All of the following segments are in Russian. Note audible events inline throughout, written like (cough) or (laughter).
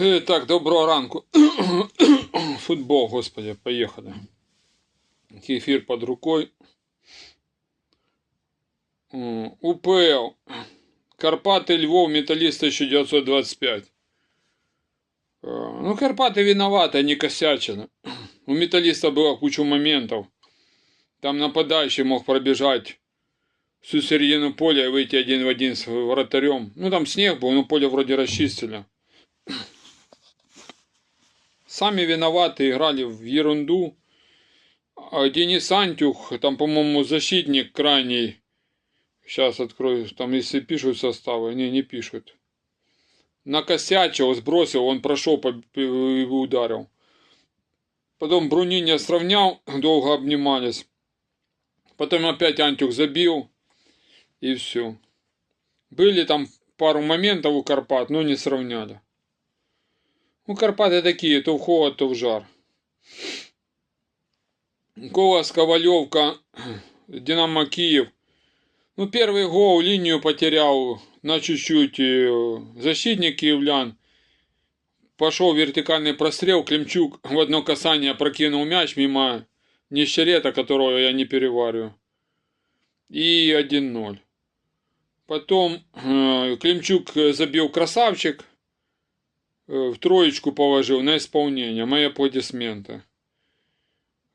Е, Так, доброго ранку. (coughs) Футбол, господи, поїхали. Кефір під рукою. М, УПЛ. Карпати, Львов, Металлист 1925. Е, Ну, Карпаты виноваты, они косячили. У Металлиста было куча моментов. Там нападающий мог пробежать всю середину поля и выйти один в один с вратарем. Ну, там снег был, но поле вроде расчистили. Сами виноваты, играли в ерунду. А Денис Антюх, там, по-моему, защитник крайний. Сейчас открою, там если пишут составы, не, не пишут. Накосячил, сбросил, он прошел и ударил. Потом Бруниня сравнял, (clears throat) долго обнимались. Потом опять Антюх забил. И все. Были там пару моментов у Карпат, но не сравняли. Ну, Карпаты такие, то в холод, то в жар. Колос, Ковалевка, (clears throat) Динамо Киев. Ну, первый гол, линию потерял на чуть-чуть э, защитник киевлян. Пошел вертикальный прострел, Климчук в одно касание прокинул мяч мимо Нищерета, которого я не перевариваю. И 1-0. Потом э, Климчук забил красавчик. Э, в троечку положил на исполнение. Мои аплодисменты.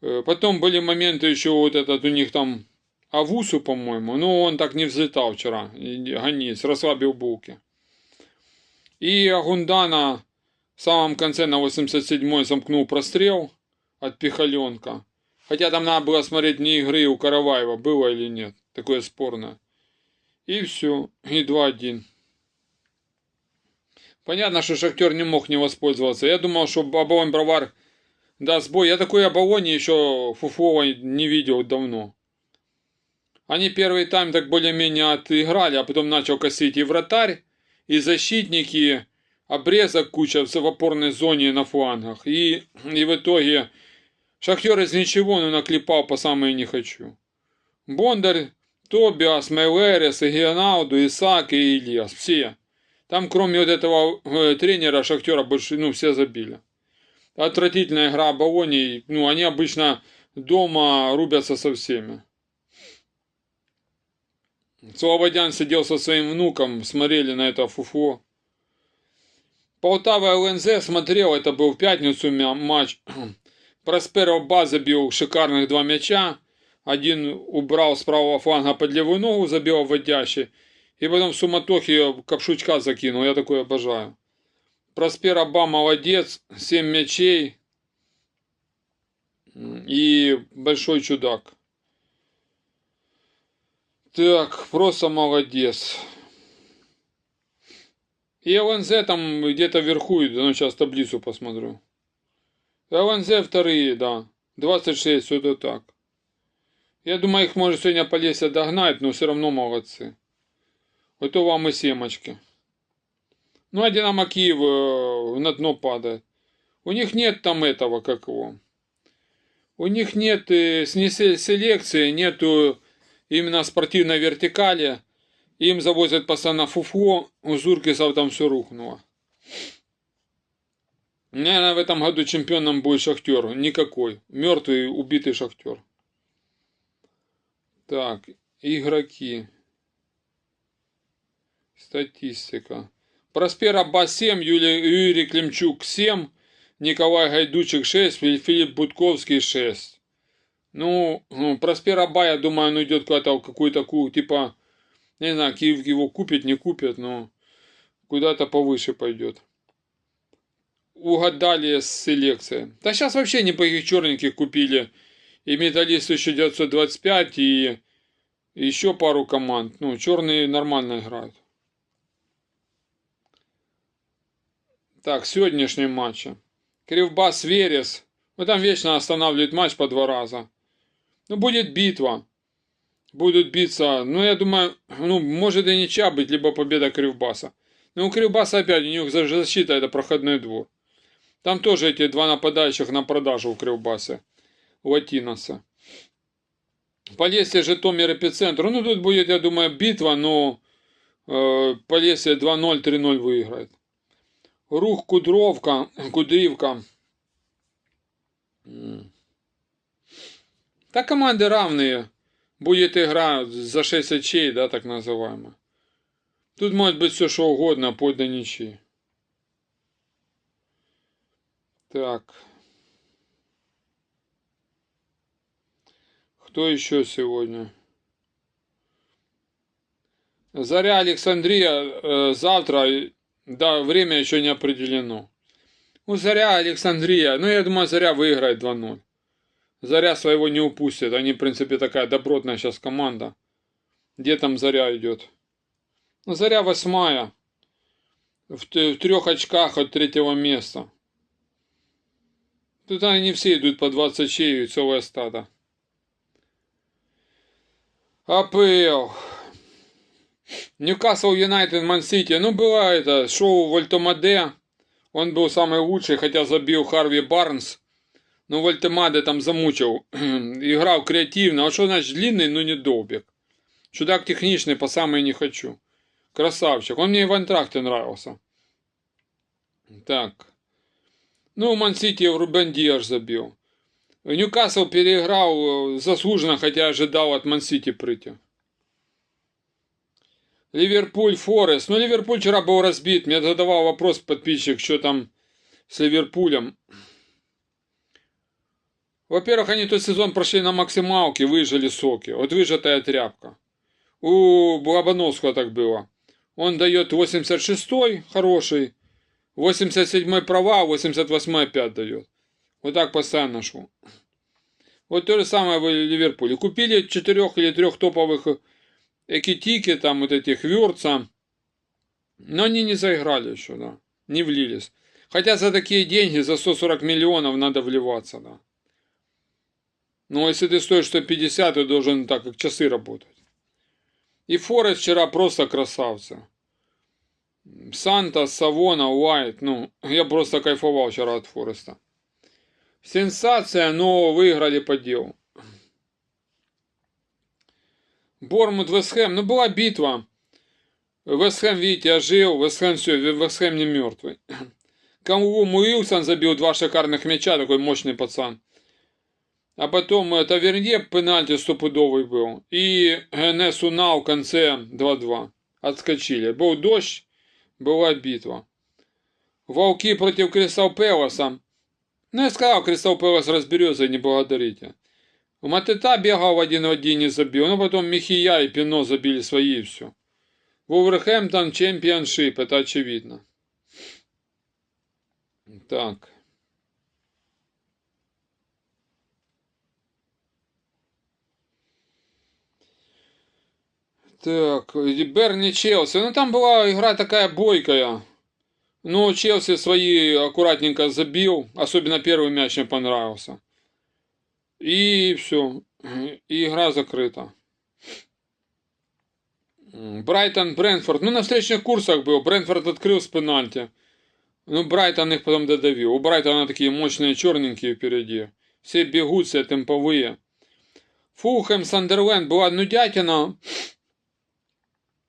Э, Потом были моменты еще вот этот у них там Авусу, по-моему. Ну, он так не взлетал вчера. Гонец, расслабил булки. И Агундана в самом конце на 87-й замкнул прострел от Пихаленка. Хотя там надо было смотреть не игры у Караваева, было или нет. Такое спорное. И все. И 2-1. Понятно, что Шахтер не мог не воспользоваться. Я думал, что Оболонь Бровар даст бой. Я такой Оболони еще Фуфова не видел давно. Они первый тайм так более-менее отыграли, а потом начал косить и вратарь, и защитники, обрезок куча в опорной зоне на флангах. И, и в итоге Шахтер из ничего, но наклепал по самое не хочу. Бондарь, Тобиас, Мейлерес, и Геонауду, Исаак и Ильяс. Все. Там, кроме вот этого э, тренера Шахтера, больше, ну, все забили. Отвратительная игра Болони. Ну, они обычно дома рубятся со всеми. Слободян сидел со своим внуком, смотрели на это фуфло. Полтава ЛНЗ смотрел, это был в пятницу матч. (clears throat) Просперов Ба забил шикарных два мяча. Один убрал с правого фланга под левую ногу, забил вводящий. И потом в суматохе Капшучка закинул. Я такое обожаю. Проспер Аба молодец. 7 мячей. И большой чудак. Так, просто молодец. И ЛНЗ там где-то вверху, ну сейчас таблицу посмотрю. ЛНЗ вторые, да. 26, все так. Я думаю, их может сегодня Полесье догнать, но все равно молодцы. Вот то вам и семочки. Ну, а Динамо Киев э, на дно падает. У них нет там этого, как его. У них нет э, селекции, нету именно спортивной вертикали. Им завозят постоянно фуфло, у Зуркисов там все рухнуло. Наверное, в этом году чемпионом будет Шахтер. Никакой. Мертвый, убитый Шахтер. Так, игроки. Статистика. Проспер Абба 7, Юлий, Юрий Климчук 7, Николай Гайдучик 6, Фи- Филипп Будковский 6. Ну, ну, Проспер Аба, я думаю, он уйдет куда-то в какую-то такую, типа, не знаю, Киев его купит, не купит, но куда-то повыше пойдет. Угадали с селекцией. Да сейчас вообще неплохих черненьких купили. И Металлист 1925, и еще пару команд. Ну, черные нормально играют. Так, сегодняшние матчи. Кривбас Верес. Ну, там вечно останавливают матч по два раза. Ну, будет битва. Будут биться. Ну, я думаю, ну, может и ничья быть, либо победа Кривбаса. Но у Кривбаса опять, у них за- защита это проходной двор. Там тоже эти два нападающих на продажу у Кривбаса. Латиноса. Полесье, Житомир, Эпицентр. Ну, тут будет, я думаю, битва, но э, Полесье 2-0, 3-0 выиграет. Рух Кудровка, Кудрівка. М. Та команди равные. Будет игра за 6 очей, да, так называемая. Тут может быть все что угодно, вплоть до ничьи. Так. Кто еще сегодня? Заря Александрия э, завтра, да, время еще не определено. Ну, Заря Александрия, ну, я думаю, Заря выиграет 2-0. Заря своего не упустит. Они, в принципе, такая добротная сейчас команда. Где там Заря идет? Ну, Заря восьмая. В, в трех очках от третьего места. Тут они все идут по 20 очей и целое стадо. АПЛ. Ньюкасл Юнайтед Ман Сити. Ну, было это шоу Вольтомаде. Он был самый лучший, хотя забил Харви Барнс. Ну, Вольтемаде там замучил. (clears throat) Играл креативно. А что значит длинный, но не долбик? Чудак техничный, по самой не хочу. Красавчик. Он мне и в антракте нравился. Так. Ну, Ман Сити Рубен Диаш забил. Ньюкасл переиграл э, заслуженно, хотя ожидал от Ман Сити прийти. Ливерпуль, Форест. Ну, Ливерпуль вчера был разбит. Мне задавал вопрос подписчик, что там с Ливерпулем. Во-первых, они тот сезон прошли на максималке, выжили соки. Вот выжатая тряпка. У Лобановского так было. Он дает 86-й хороший, 87-й права, 88-й опять дает. Вот так постоянно шло. Вот то же самое в Ливерпуле. Купили четырех или трех топовых Экитики, там вот этих Вюрца. Но они не заиграли еще, да. Не влились. Хотя за такие деньги, за 140 миллионов надо вливаться, да. Но если ты стоишь 150, ты должен так, как часы работать. И Форест вчера просто красавцы. Санта, Савона, Уайт. Ну, я просто кайфовал вчера от Фореста. Сенсация, но выиграли по делу. Бормут, Вестхэм. Ну, была битва. Вестхэм, видите, ожил. Вестхэм все, Вестхэм не мертвый. (coughs) Кому Уилсон забил два шикарных мяча, такой мощный пацан. А потом это Вернье пенальти стопудовый был. И Несу на в конце 2-2. Отскочили. Был дождь, была битва. Волки против Кристал Пелоса. Ну, я сказал, Кристал Пелос разберется, не благодарите. Матета бегал один в один и забил. Ну, потом Михия и Пино забили свои и все. Вулверхэмптон чемпионшип, это очевидно. Так. Так, Берни Челси. Ну, там была игра такая бойкая. Ну, Челси свои аккуратненько забил. Особенно первый мяч мне понравился. И все. И игра закрыта. Брайтон, Брэнфорд. Ну, на встречных курсах был. Брэнфорд открыл с пенальти. Ну, Брайтон их потом додавил. У Брайтона такие мощные черненькие впереди. Все бегут, все темповые. Фулхэм, Сандерленд была нудятина.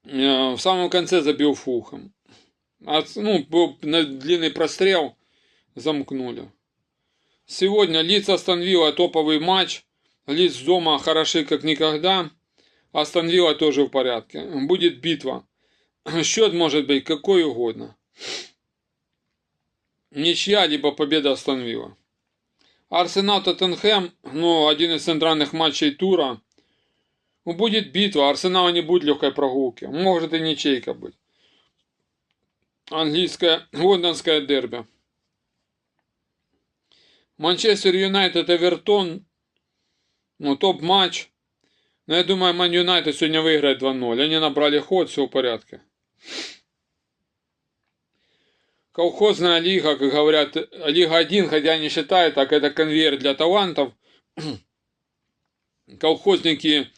Э, В самом конце забил Фулхэм. От- ну, был на длинный прострел. Замкнули. Сегодня Лиц Астон Вилла топовый матч. Лиц дома хороши как никогда. Астон Вилла тоже в порядке. Будет битва. (clears throat) Счет может быть какой угодно. Ничья, либо победа Астон Вилла. Арсенал Тоттенхэм, ну, один из центральных матчей тура. Будет битва. Арсенал не будет легкой прогулки. Может и ничейка быть. Английское, лондонское дерби. Манчестер Юнайтед Эвертон. Ну, топ-матч. Но я думаю, Ман Юнайтед сегодня выиграет 2-0. Они набрали ход, все в порядке. Колхозная лига, как говорят, Лига 1, хотя не считают, так это конвейер для талантов. (clears throat) Колхозники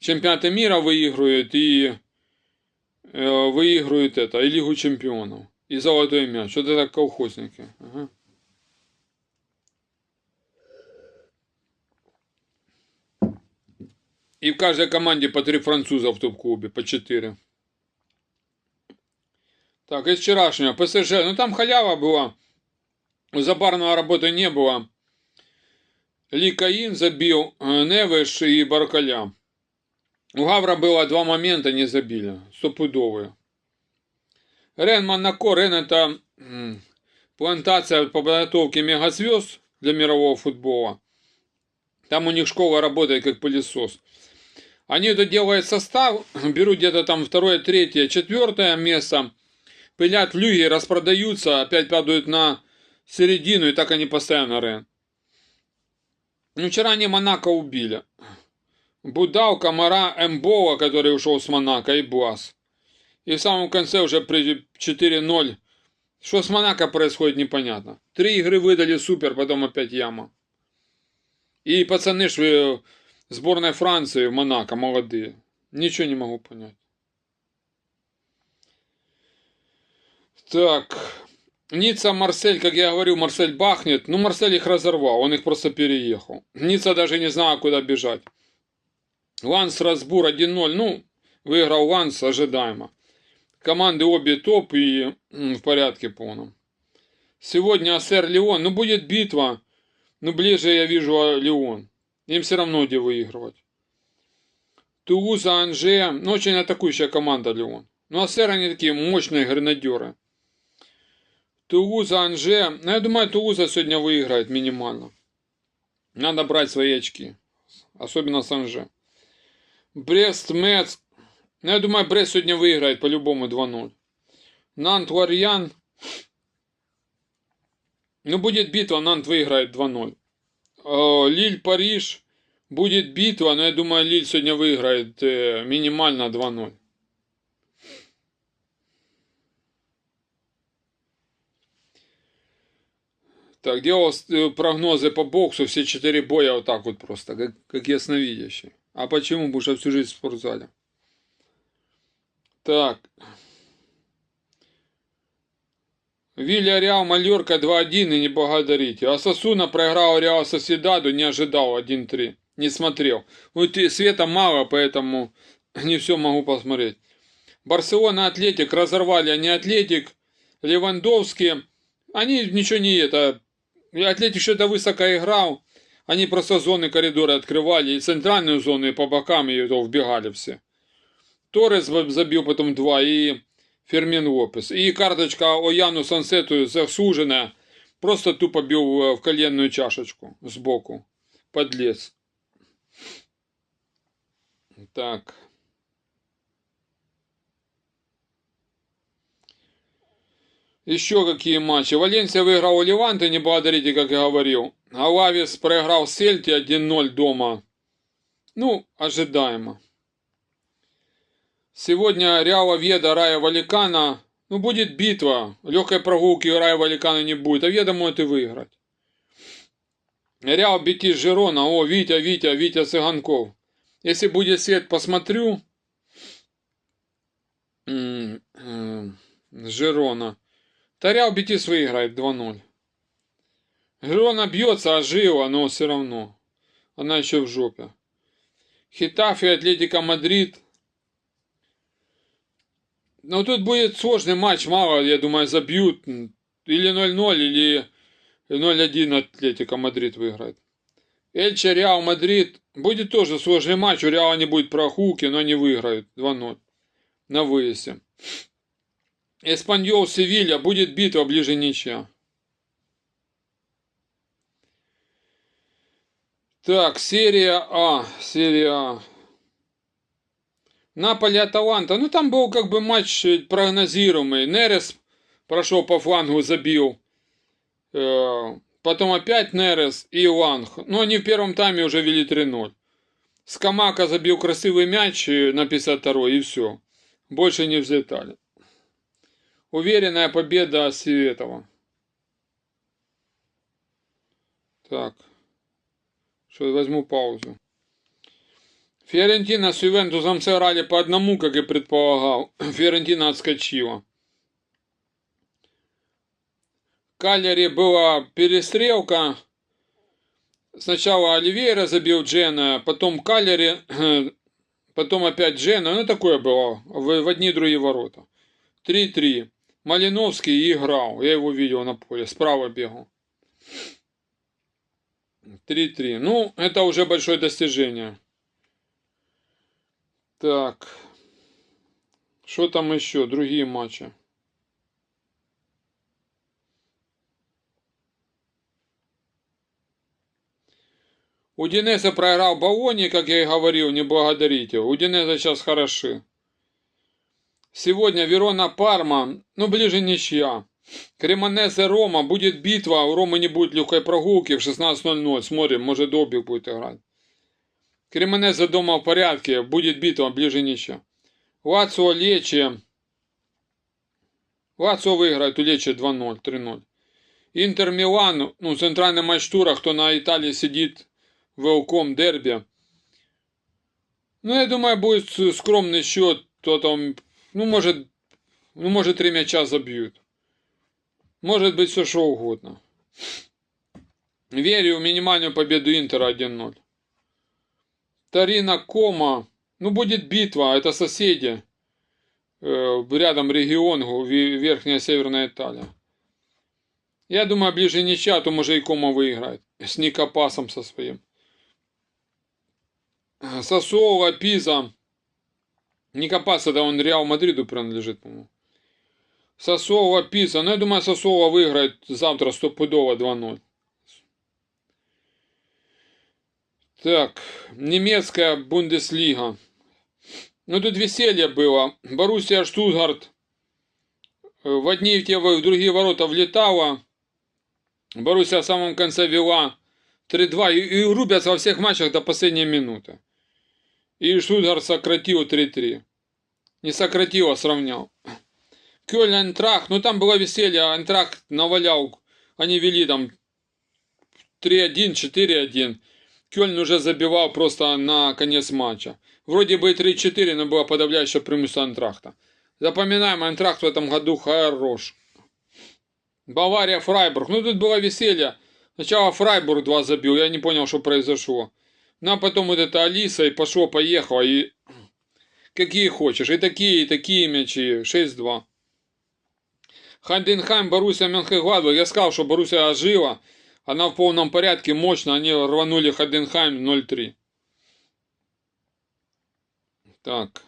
чемпионаты мира выигрывают и э, выигрывают это, и Лигу чемпионов. И золотой мяч. Вот это колхозники. Ага. И в каждой команде по три француза в топ-клубе, по четыре. Так, из вчерашнего. ПСЖ. Ну там халява была. Забарного работы не было. Ликаин забил, э, Невеш и Баркаля. У Гавра было два момента, не забили. Стопудовые. Рен Монако. Рен это плантация по подготовке мегазвезд для мирового футбола. Там у них школа работает как пылесос. Они это делают состав, берут где-то там второе, третье, четвертое место, пылят в люге, распродаются, опять падают на середину, и так они постоянно рен. Ну, вчера они Монако убили. Будал, Комара, Эмбола, который ушел с Монако, и Блас. И в самом конце уже при 4-0. Что с Монако происходит, непонятно. Три игры выдали супер, потом опять яма. И пацаны шли сборной Франции в Монако, молодые. Ничего не могу понять. Так. Ницца, Марсель, как я говорю, Марсель бахнет. Ну, Марсель их разорвал, он их просто переехал. Ницца даже не знала, куда бежать. Ланс Разбур 1-0. Ну, выиграл Ланс ожидаемо. Команды обе топ и в порядке полном. Сегодня Ассер Леон. Ну, будет битва. Ну, ближе я вижу а, Леон. Им все равно где выигрывать. Тулуза, Анже. Ну, очень атакующая команда Леон. Ну, Ассер они такие мощные гренадеры. Тулуза, Анже. Ну, я думаю, Тулуза сегодня выиграет минимально. Надо брать свои очки. Особенно с Анже. Брест, Мец. Ну, я думаю, Брест сегодня выиграет по-любому 2-0. Нант, Варьян. Ну, будет битва, Нант выиграет 2-0. Э, Лиль, Париж. Будет битва, но я думаю, Лиль сегодня выиграет минимально 2-0. Так, делал прогнозы по боксу, все четыре боя вот так вот просто, как, как ясновидящий. А почему? Что всю жизнь в спортзале. Так. Вилья Реал Мальорка 2-1 и не благодарите. А Сосуна проиграл Реал Соседаду, не ожидал 1-3. Не смотрел. Вот света мало, поэтому (clears throat) не все могу посмотреть. Барселона Атлетик разорвали, они Атлетик, Левандовский. Они ничего не это Атлетик что-то высоко играл. Они просто зоны коридора открывали, и центральную зону, и по бокам, то вбегали все. Торрес забил потом два, и Фермин Лопес. И карточка Ояну Сансету засужена. Просто тупо бил в коленную чашечку сбоку. Подлец. Так. Еще какие матчи. Валенсия выиграл у Леванта, не благодарите, как я говорил. Алавис проиграл Сельти 1-0 дома. Ну, ожидаемо. Сегодня Реал Веда, Рая Валикана. Ну, будет битва. Легкой прогулки Рая Валикана не будет. А Веда может и выиграть. Реал Бетис Жирона. О, Витя, Витя, Витя Цыганков. Если будет свет, посмотрю. Жирона. Тарял Бетис выиграет 2-0. Грона бьется, а жива, но все равно. Она еще в жопе. Хитафи, Атлетика Мадрид. Но тут будет сложный матч, мало, я думаю, забьют. Или 0-0, или 0-1 Атлетика Мадрид выиграет. Эльча, Реал, Мадрид. Будет тоже сложный матч. У Реала не будет прохуки, но они выиграют 2-0 на выезде. Эспаньол Севилья. Будет битва ближе ничья. Так, серия А. Серия А. Наполе Аталанта. Ну, там был как бы матч прогнозируемый. Нерес прошел по флангу, забил. Э, потом опять Нерес и Ланг. Но они в первом тайме уже вели 3-0. Скамака забил красивый мяч на 52 и все. Больше не взлетали. Уверенная победа Светова. Так. Что, возьму паузу. Фиорентина с Ювентусом сыграли по одному, как и предполагал. (clears throat) Фиорентина отскочила. В Калере была перестрелка. Сначала Оливейра забил Джена, потом Калере, (clears throat) потом опять Джена. Ну, такое было в, в одни другие ворота. 3-3. Малиновский играл. Я его видел на поле. Справа бегал. 3-3. Ну, это уже большое достижение. Так. Что там еще? Другие матчи. У Динеса проиграл Бавони, как я и говорил, не благодарите. У Динеса сейчас хороши. Сегодня Верона Парма, ну ближе ничья. Кремонесе Рома, будет битва, у Ромы не будет легкой прогулки в 16.00. Смотрим, может Добик будет играть. Кремонесе дома в порядке, будет битва, ближе ничья. Лацио Лечи. Лацио выиграет у Лечи 2-0, 3-0. Интер Милан, ну центральный матч тура, кто на Италии сидит, Велком дерби. Ну, я думаю, будет скромный счет, то там, ну, может, ну, может, три мяча забьют. Может быть, все что угодно. Верю в минимальную победу Интера 1-0. Тарина Кома. Ну, будет битва, это соседи. Э, рядом регион, Верхняя Северная Италия. Я думаю, ближе ничья, то может и Кома выиграет. С Никопасом со своим. Сосуола, Пиза. Никопас, это он Реал Мадриду принадлежит, по-моему. Сосуола, Пиза. Ну, я думаю, Сосуола выиграет завтра стопудово 2-0. Так, немецкая Бундеслига. Ну, тут веселье было. Боруссия Штутгарт в одни в, другие ворота влетала. Боруссия в самом конце вела 3-2 и, и рубятся во всех матчах до последней минуты. И Штутгарт сократил 3-3. Не сократил, а сравнял. Кёльн Антрах, ну там было веселье, Антрах навалял. Они вели там 3-1, 4-1. Кёльн уже забивал просто на конец матча. Вроде бы 3-4, но было подавляющее преимущество Антрахта. Запоминаем, Антрахт в этом году хорош. Бавария, Фрайбург. Ну тут было веселье. Сначала Фрайбург 2 забил, я не понял, что произошло. Ну а потом вот эта Алиса и пошло-поехало. И (clears throat) какие хочешь. И такие, и такие мячи. 6-2. Ханденхайм, Боруссия, Мюнхен-Гладбах. Я сказал, что Боруссия ожила. Она в полном порядке, мощно. Они рванули Ханденхайм 0-3. Так.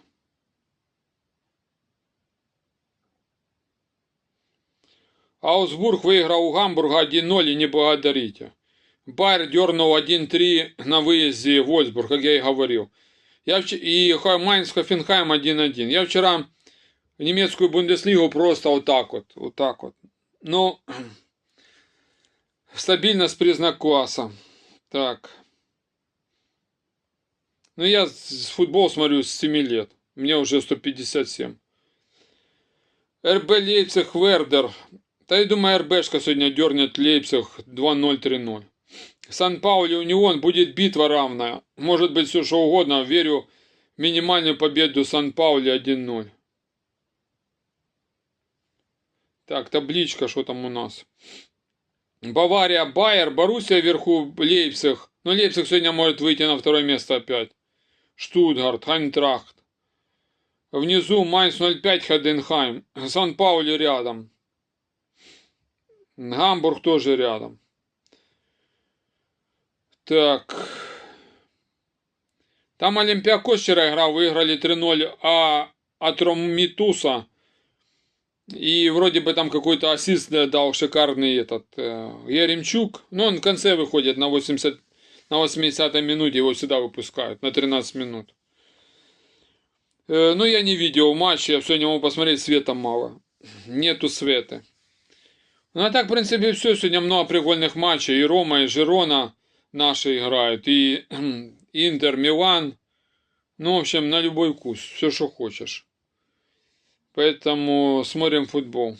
Аусбург выиграл у Гамбурга 1-0 и не благодарите. Байер дернул 1-3 на выезде в Вольсбург, как я и говорил. Я вч... И Майнц Хофенхайм 1-1. Я вчера в немецкую Бундеслигу просто вот так вот. Вот так вот. Ну, стабильность признак класса. Так. Ну, я футбол смотрю с 7 лет. Мне уже 157. РБ Лейпциг Вердер. Да я думаю, РБшка сегодня дернет Лейпциг 2-0-3-0. Сан-Паули Унион будет битва равная. Может быть все что угодно. Верю в минимальную победу Сан-Паули 1-0. Так, табличка, что там у нас? Бавария, Байер, Боруссия вверху, Лейпциг. Но Лейпциг сегодня может выйти на второе место опять. Штутгарт, Хайнтрахт. Внизу Майнц 05, Хаденхайм. Сан-Паули рядом. Гамбург тоже рядом. Так. Там Олимпиакос вчера играл, выиграли 3-0, а Атромитуса. И вроде бы там какой-то ассист дал шикарный этот э, Яремчук. Но он в конце выходит на 80 на 80-й минуте его сюда выпускают на 13 минут. Э, но я не видел матч, я все не могу посмотреть, света мало. Нету света. Ну а так, в принципе, все. Сегодня много прикольных матчей. И Рома, и Жирона наши играют, и (clears throat) Интер, Милан. Ну, в общем, на любой вкус, все, что хочешь. Поэтому смотрим футбол.